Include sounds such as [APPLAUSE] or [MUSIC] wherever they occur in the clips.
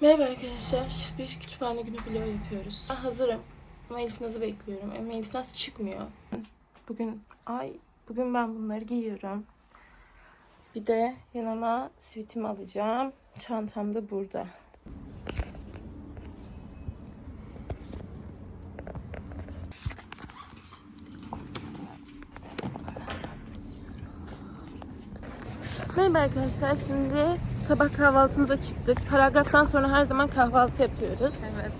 Merhaba arkadaşlar. Bir kütüphane günü vlog yapıyoruz. Ben hazırım. Ama Elif Naz'ı bekliyorum. Ama Elif Naz çıkmıyor. Bugün ay bugün ben bunları giyiyorum. Bir de yanıma sivitimi alacağım. Çantam da burada. Merhaba arkadaşlar. Şimdi sabah kahvaltımıza çıktık. Paragraftan sonra her zaman kahvaltı yapıyoruz. Evet.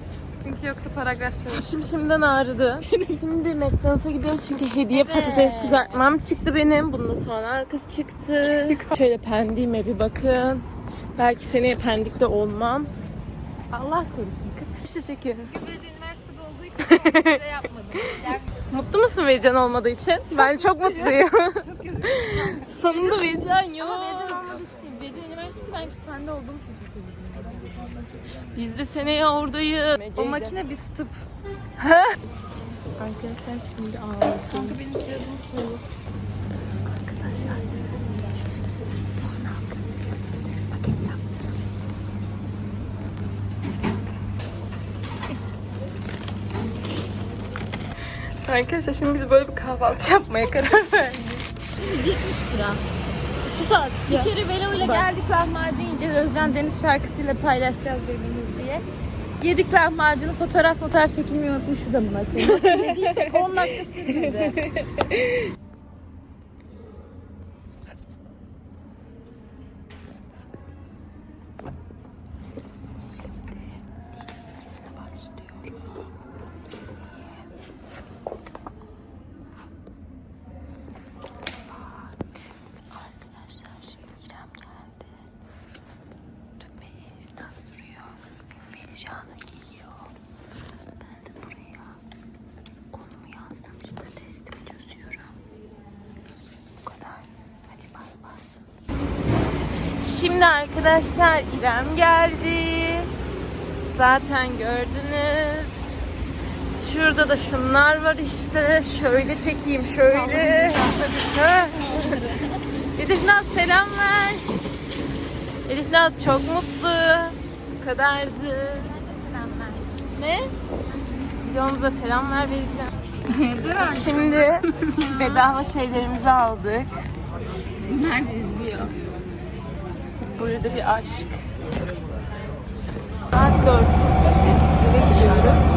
Çünkü yoksa paragraf Başım şimdiden ağrıdı. Şimdi McDonald's'a gidiyoruz çünkü hediye patates kızartmam çıktı benim. Bunun sonra arkası çıktı. Şöyle pendiğime bir bakın. Belki seneye pendikte olmam. Allah korusun kız. İşte çekiyorum. Gübreci olduğu için yapmadım. Mutlu musun Vecan olmadığı için? ben çok mutluyum. çok üzüldüm. Sonunda Vecan yok. Ama mezun olmadığı için değil. Gübreci üniversitede ben kütüphanede olduğum için çok üzüldüm. Biz de seneye oradayız. O makine bir stıp. Arkadaşlar şimdi ağlasın. Kanka benim siyahım soğuk. Arkadaşlar Arkadaşlar şimdi biz böyle bir kahvaltı [LAUGHS] yapmaya karar verdik. 70 lira. Sus artık Bir kere Velo ile geldik lahmacun yiyeceğiz. Özcan Deniz şarkısıyla paylaşacağız birbirimiz diye. Yedik lahmacunu fotoğraf fotoğraf çekilmeyi unutmuşuz amına koyayım. Ne değilsek 10 dakika sürdü. [LAUGHS] Şimdi arkadaşlar İrem geldi. Zaten gördünüz. Şurada da şunlar var işte. Şöyle çekeyim şöyle. Elif Naz selam ver. Elif Naz çok mutlu. Bu kadardı. Ne? Videomuza selam ver vereceğim. Şimdi bedava şeylerimizi aldık. Nerede izliyor? Burada bir aşk. Saat 4. Eve gidiyoruz.